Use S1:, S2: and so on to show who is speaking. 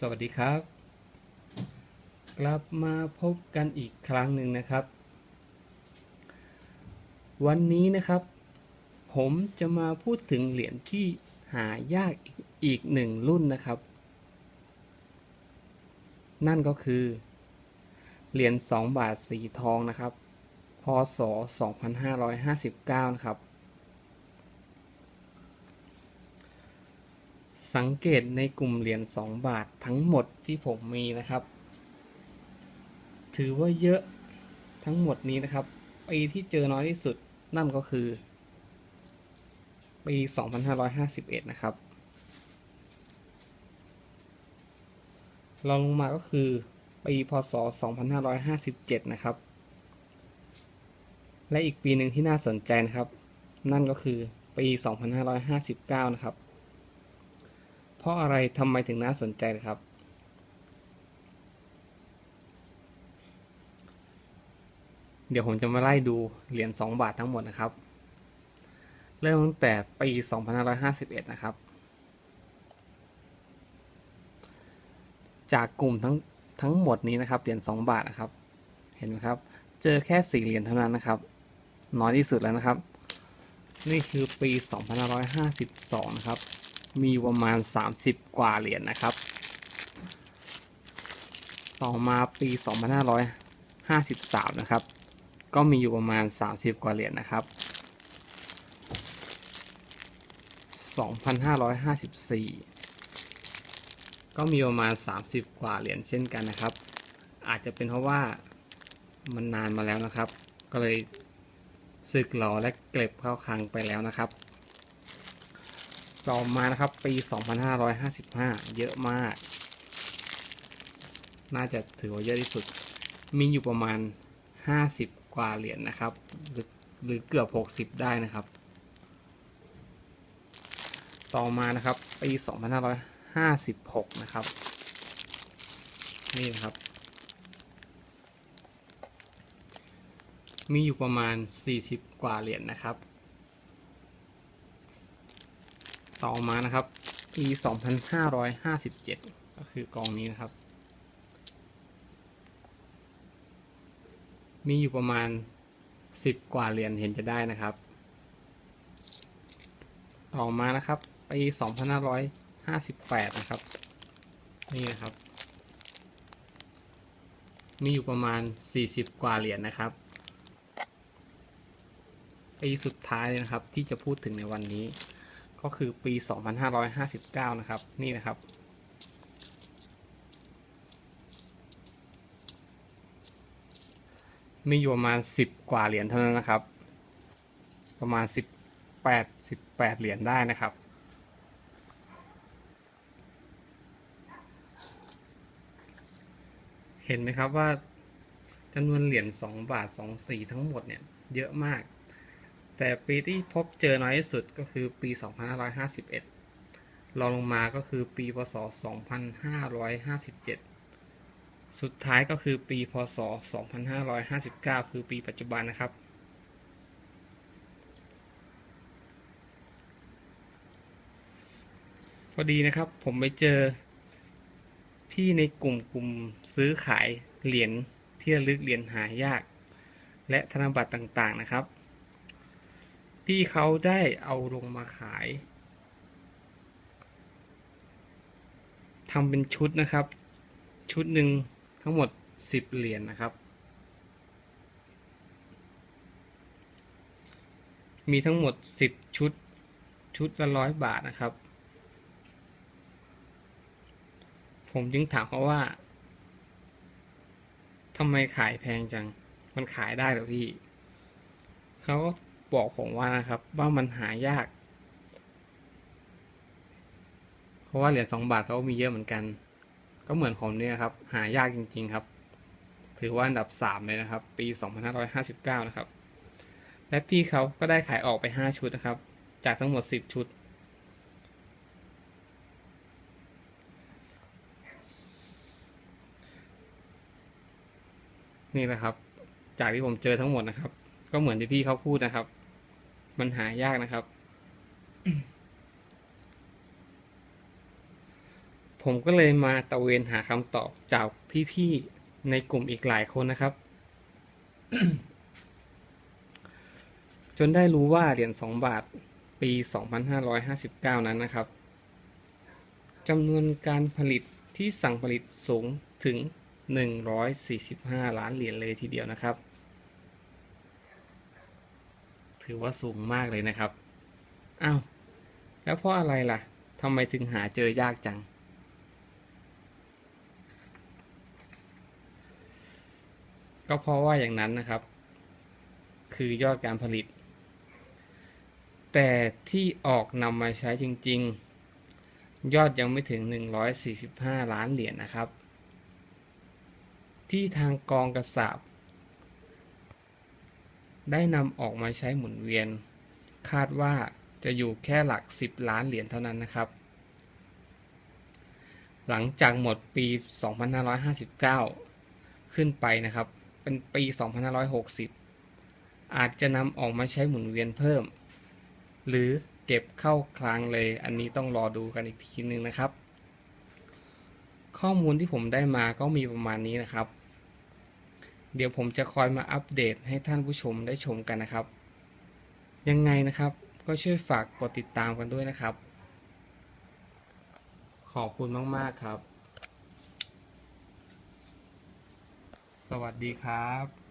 S1: สวัสดีครับ กลับมาพบกันอีกครั้งหนึ่งนะครับ วันนี้นะครับ ผมจะมาพูดถึงเหรียญที่หายากอีกหนึ่งรุ่นนะครับ นั่นก็คือ เหรียญ2บาทสีทองนะครับ พศ 2559 นะครับ สังเกตในกลุ่มเหรียญ2 บาททั้งหมดที่ผมมีนะครับ ถือว่าเยอะทั้งหมดนี้นะครับ ปีที่เจอน้อยที่สุดนั่นก็คือ ปี 2551 นะครับรองลงมาก็คือ ปี พศ 2557 นะครับ และอีกปีหนึ่งที่น่าสนใจนะครับ นั่นก็คือ ปี 2559 นะครับ ราะอะไรทำไมถึงน่าสนใจนะครับ เดี๋ยวผมจะมาไล่ดูเหรียญ2บาททั้งหมดนะครับ เริ่มตั้งแต่ปี 2551 นะครับ จากกลุ่มทั้งทั้งหมดนี้นะครับเหรียญ2บาทนะครับ เห็นไหมครับ เจอแค่4เหรียญเท่านั้นนะครับ น้อยที่สุดแล้วนะครับ นี่คือปี 2552 นะครับ มีประมาณ 30 กว่าเหรียญนะครับ ต่อมาปี 2553 นะครับ ก็มีอยู่ประมาณ 30 กว่าเหรียญนะครับ 2554 ก็มีประมาณ 30 กว่าเหรียญเช่นกันนะครับ อาจจะเป็นเพราะว่ามันนานมาแล้วนะครับ ก็เลยสึกหลอและเก็บเข้าคลังไปแล้วนะครับ ต่อมานะครับ ปี 2555 เยอะมาก น่าจะถือว่าเยอะที่สุด มีอยู่ประมาณ 50 กว่าเหรียญนะครับ หรือหรือเกือบ 60 ได้นะครับ ต่อมานะครับ ปี 2556 นะครับ นี่นะครับ มีอยู่ประมาณ 40 กว่าเหรียญนะครับ ต่อมานะครับ ปี 2557 ก็คือกองนี้นะครับ มีอยู่ประมาณ 10 กว่าเหรียญเห็นจะได้นะครับ ต่อมานะครับ ปี 2558 นะครับ นี่นะครับ มีอยู่ประมาณ 40 กว่าเหรียญนะครับปีสุดท้ายเลยนะครับที่จะพูดถึงในวันนี้ ก็คือปี 2559 นะครับ นี่นะครับ มีอยู่ประมาณ 10 กว่าเหรียญเท่านั้นนะครับ ประมาณ 18 18 เหรียญได้นะครับเห็นไหมครับว่าจำนวนเหรียญ2บาท 2 สีทั้งหมดเนี่ย เยอะมาก แต่ปีที่พบเจอน้อยที่สุดก็คือปี 2551รองลงมาก็คือปีพศ 2557 สุดท้ายก็คือปีพศ 2559 คือปีปัจจุบันนะครับ พอดีนะครับผมไปเจอพี่ในกลุ่มกลุ่มซื้อขายเหรียญที่ระลึกเหรียญหายาก และธนบัตรต่างๆนะครับ พี่เขาได้เอาลงมาขายทำเป็นชุดนะครับ ชุดหนึ่งทั้งหมด 10 เหรียญนนะครับ มีทั้งหมด 10 ชุด ชุดละร้อยบาทนะครับ ผมจึงถามเขาว่าทำไมขายแพงจัง มันขายได้หรอพี่ เขาก็ บอกผมว่านะครับ ว่ามันหายาก เพราะว่าเหรียญสองบาทเขามีเยอะเหมือนกัน ก็เหมือนผมเนี่ยครับ หายากจริง ๆครับ ถือว่าอันดับสามเลยนะครับ ปี 2559 นะครับ และพี่เขาก็ได้ขายออกไป 5 ชุดนะครับ จากทั้งหมด 10 ชุดนี่แหละครับ จากที่ผมเจอทั้งหมดนะครับ ก็เหมือนที่พี่เขาพูดนะครับ มันหายากนะครับ ผมก็เลยมาตะเวนหาคำตอบจากพี่ๆในกลุ่มอีกหลายคนนะครับ จนได้รู้ว่าเหรียญ2บาทปี 2559 นั้นนะครับจำนวนการผลิตที่สั่งผลิตสูงถึง 145 ล้านเหรียญเลยทีเดียวนะครับ ถือว่าสูงมากเลยนะครับอ้าวแล้วเพราะอะไรล่ะทำไมถึงหาเจอยากจัง ก็เพราะว่าอย่างนั้นนะครับ คือยอดการผลิต แต่ที่ออกนำมาใช้จริง ๆ ยอดยังไม่ถึง 145 ล้านเหรียญนนะครับ ที่ทางกองกระสาบ ได้นำออกมาใช้หมุนเวียน คาดว่าจะอยู่แค่หลัก 10 ล้านเหรียญเท่านั้นนะครับ หลังจากหมดปี 2559 ขึ้นไปนะครับ เป็นปี 2560 อาจจะนำออกมาใช้หมุนเวียนเพิ่ม หรือเก็บเข้าคลังเลย อันนี้ต้องรอดูกันอีกทีนึงนะครับ ข้อมูลที่ผมได้มาก็มีประมาณนี้นะครับ เดี๋ยวผมจะคอยมาอัปเดตให้ท่านผู้ชมได้ชมกันนะครับ ยังไงนะครับก็ช่วยฝากกดติดตามกันด้วยนะครับ ขอบคุณมาก ๆ ครับ สวัสดีครับ